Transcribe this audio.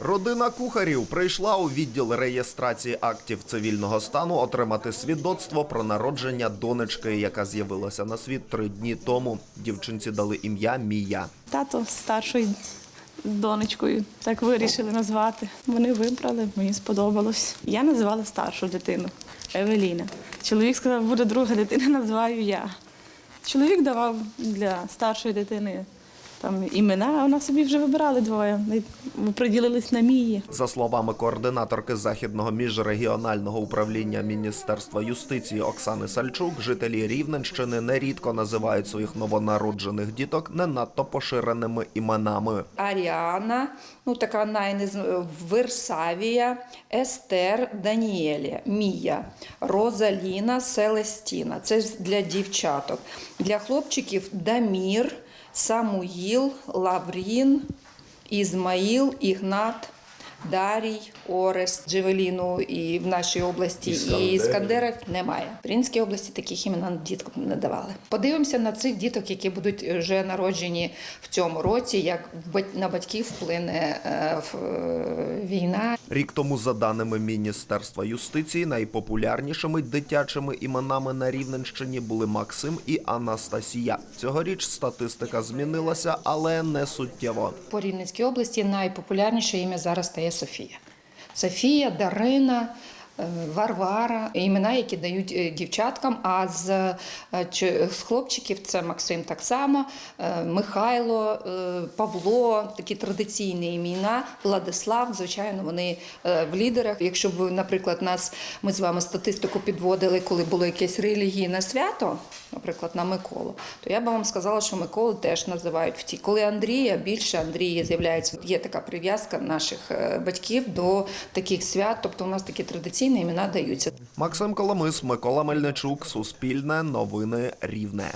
Родина кухарів прийшла у відділ реєстрації актів цивільного стану отримати свідоцтво про народження донечки, яка з'явилася на світ три дні тому. Дівчинці дали ім'я Мія. Тато старшою донечкою так вирішили назвати. Вони вибрали, мені сподобалось. Я називала старшу дитину Евеліна. Чоловік сказав, буде друга дитина, називаю я. Чоловік давав для старшої дитини там імена, а вона собі вже вибирали двоє. Ми приділились на мії. За словами координаторки західного міжрегіонального управління Міністерства юстиції Оксани Сальчук, жителі Рівненщини нерідко називають своїх новонароджених діток не надто поширеними іменами. Аріана, ну така найниз... Версавія, Естер, Даніелія, Мія, Розаліна, Селестіна. Це для дівчаток. Для хлопчиків Дамір, Самуїл, Лаврін, Ізмаїл, Ігнат. Дарій, Орест, Джевеліну і в нашій області, і Іскандера немає. В Рінській області таких імен діткам не давали. Подивимося на цих діток, які будуть вже народжені в цьому році, як в бать- на батьків вплине е, е, війна. Рік тому, за даними Міністерства юстиції, найпопулярнішими дитячими іменами на Рівненщині були Максим і Анастасія. Цьогоріч статистика змінилася, але не суттєво. По Рівненській області найпопулярніше ім'я зараз стає Софія. Софія, Дарина. Е, Варвара, імена, які дають е, дівчаткам. А з, е, з хлопчиків це Максим так само, Михайло, Павло, такі традиційні імена, Владислав. Звичайно, вони в лідерах. Якщо б, наприклад, нас ми з вами статистику підводили, коли було якесь релігійне свято, наприклад, на Миколу, то я би вам сказала, що Миколу теж називають в ті. Коли Андрія, більше Андрії з'являється. Є така прив'язка наших батьків до таких свят, тобто у нас такі традиційні імена даються. Максим Коломис, Микола Мельничук, Суспільне, Новини Рівне.